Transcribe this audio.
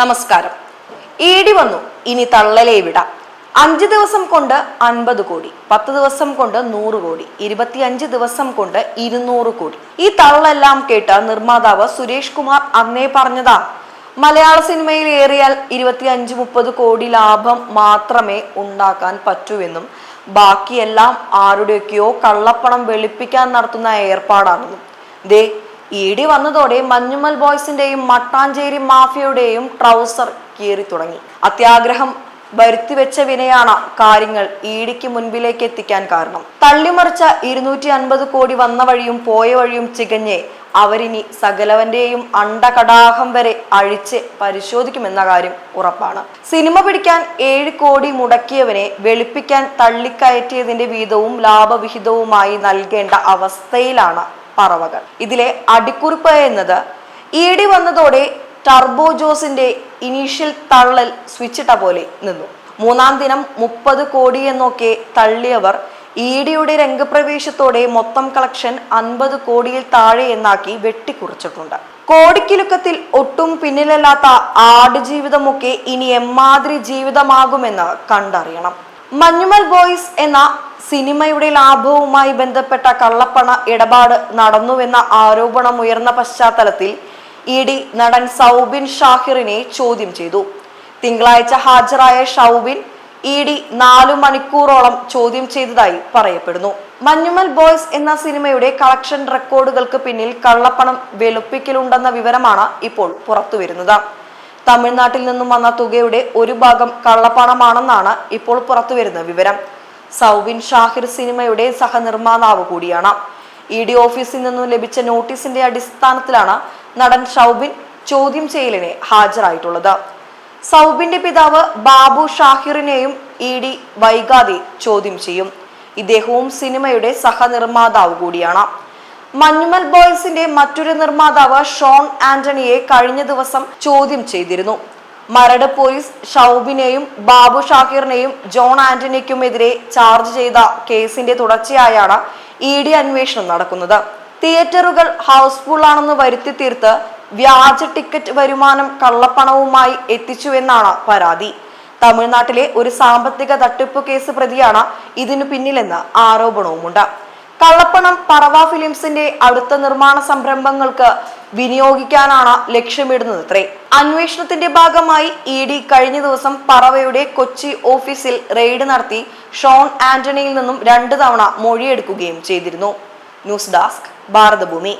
നമസ്കാരം. ഇടി വന്നു ഇനി തള്ളലേ വിടാം. അഞ്ച് ദിവസം കൊണ്ട് അൻപത് കോടി പത്ത് ദിവസം കൊണ്ട് നൂറ് കോടി ഇരുപത്തിയഞ്ച് ദിവസം കൊണ്ട് ഇരുന്നൂറ് കോടി. ഈ തള്ളെല്ലാം കേട്ട നിർമ്മാതാവ് സുരേഷ് കുമാർ അന്നേ പറഞ്ഞതാ മലയാള സിനിമയിൽ ഏറിയാൽ ഇരുപത്തിയഞ്ച് മുപ്പത് കോടി ലാഭം മാത്രമേ ഉണ്ടാക്കാൻ പറ്റൂവെന്നും ബാക്കിയെല്ലാം ആരുടെയൊക്കെയോ കള്ളപ്പണം വെളുപ്പിക്കാൻ നടത്തുന്ന ഏർപ്പാടാണെന്നും. ദേ ഇടി വന്നതോടെ മഞ്ഞുമൽ ബോയ്സിന്റെയും മട്ടാഞ്ചേരി മാഫിയയുടെയും ട്രൗസർ കീറി തുടങ്ങി. അത്യാഗ്രഹം വരുത്തിവെച്ച വിനയാണ് കാര്യങ്ങൾ ഇ ഡിക്ക് മുൻപിലേക്ക് എത്തിക്കാൻ കാരണം. തള്ളിമറിച്ച ഇരുന്നൂറ്റി അൻപത് കോടി വന്ന വഴിയും പോയ വഴിയും ചികഞ്ഞ് അവരിനി സകലവന്റെയും അണ്ടകടാഹം വരെ അഴിച്ച് പരിശോധിക്കുമെന്ന കാര്യം ഉറപ്പാണ്. സിനിമ പിടിക്കാൻ ഏഴ് കോടി മുടക്കിയവനെ വെളുപ്പിക്കാൻ തള്ളിക്കയറ്റിയതിന്റെ വീതവും ലാഭവിഹിതവുമായി നൽകേണ്ട അവസ്ഥയിലാണ് പറവകൾ. ഇതിലെ അടിക്കുറിപ്പ് എന്നത് ഈടി വന്നതോടെ ടർബോ ജോസിന്റെ ഇനീഷ്യൽ തള്ളൽ സ്വിച്ചിട്ട പോലെ നിന്നു. മൂന്നാം ദിനം മുപ്പത് കോടി എന്നൊക്കെ തള്ളിയവർ ഇഡിയുടെ രംഗപ്രവേശത്തോടെ മൊത്തം കളക്ഷൻ അൻപത് കോടിയിൽ താഴെ എന്നാക്കി വെട്ടിക്കുറിച്ചിട്ടുണ്ട്. കോടിക്കിലുക്കത്തിൽ ഒട്ടും പിന്നിലല്ലാത്ത ആടുജീവിതമൊക്കെ ഇനി എമ്മാതിരി ജീവിതമാകുമെന്ന് കണ്ടറിയണം. മഞ്ഞുമൽ ബോയ്സ് എന്ന സിനിമയുടെ ലാഭവുമായി ബന്ധപ്പെട്ട കള്ളപ്പണ ഇടപാട് നടന്നുവെന്ന ആരോപണം ഉയർന്ന പശ്ചാത്തലത്തിൽ ഇ ഡി നടൻ സൗബിൻ ഷാഹിറിനെ ചോദ്യം ചെയ്തു. തിങ്കളാഴ്ച ഹാജരായ ഷൗബിൻ ഇ ഡി നാലു മണിക്കൂറോളം ചോദ്യം ചെയ്തതായി പറയപ്പെടുന്നു. മഞ്ഞുമൽ ബോയ്സ് എന്ന സിനിമയുടെ കളക്ഷൻ റെക്കോർഡുകൾക്ക് പിന്നിൽ കള്ളപ്പണം വെളുപ്പിക്കലുണ്ടെന്ന വിവരമാണ് ഇപ്പോൾ പുറത്തുവരുന്നത്. തമിഴ്നാട്ടിൽ നിന്നും വന്ന തുകയുടെ ഒരു ഭാഗം കള്ളപ്പണമാണെന്നാണ് ഇപ്പോൾ പുറത്തുവരുന്ന വിവരം. സൗബിൻ ഷാഹിർ സിനിമയുടെ സഹനിർമ്മാതാവ് കൂടിയാണ്. ഇ ഡി ഓഫീസിൽ നിന്നും ലഭിച്ച നോട്ടീസിന്റെ അടിസ്ഥാനത്തിലാണ് നടൻ ഷൗബിൻ ചോദ്യം ചെയ്യലിനെ ഹാജരായിട്ടുള്ളത്. സൗബിന്റെ പിതാവ് ബാബു ഷാഹിറിനെയും ഇ ഡി വൈകാതെ ചോദ്യം ചെയ്യും. ഇദ്ദേഹവും സിനിമയുടെ സഹനിർമ്മാതാവ് കൂടിയാണ്. മഞ്ഞുമൽ ബോയ്സിന്റെ മറ്റൊരു നിർമ്മാതാവ് ഷോൺ ആന്റണിയെ കഴിഞ്ഞ ദിവസം ചോദ്യം ചെയ്തിരുന്നു. മരട് പോലീസ് ഷൗബിനെയും ബാബു ഷാഹിറിനെയും ജോൺ ആന്റണിക്കുമെതിരെ ചാർജ് ചെയ്ത കേസിന്റെ തുടർച്ചയായാണ് ഇ ഡി അന്വേഷണം നടക്കുന്നത്. തിയേറ്ററുകൾ ഹൗസ്ഫുൾ ആണെന്ന് വരുത്തി തീർത്ത് വ്യാജ ടിക്കറ്റ് വരുമാനം കള്ളപ്പണവുമായി എത്തിച്ചുവെന്നാണ് പരാതി. തമിഴ്നാട്ടിലെ ഒരു സാമ്പത്തിക തട്ടിപ്പ് കേസ് പ്രതിയാണ് ഇതിനു പിന്നിലെന്ന് ആരോപണവുമുണ്ട്. കള്ളപ്പണം പറവ ഫിലിംസിന്റെ അടുത്ത നിർമ്മാണ സംരംഭങ്ങൾക്ക് വിനിയോഗിക്കാനാണ് ലക്ഷ്യമിടുന്നത് ഇത്രേ. അന്വേഷണത്തിന്റെ ഭാഗമായി ഇ ഡി കഴിഞ്ഞ ദിവസം പറവയുടെ കൊച്ചി ഓഫീസിൽ റെയ്ഡ് നടത്തി ഷോൺ ആന്റണിയിൽ നിന്നും രണ്ടു തവണ മൊഴിയെടുക്കുകയും ചെയ്തിരുന്നു. News desk Bharathabhoomi.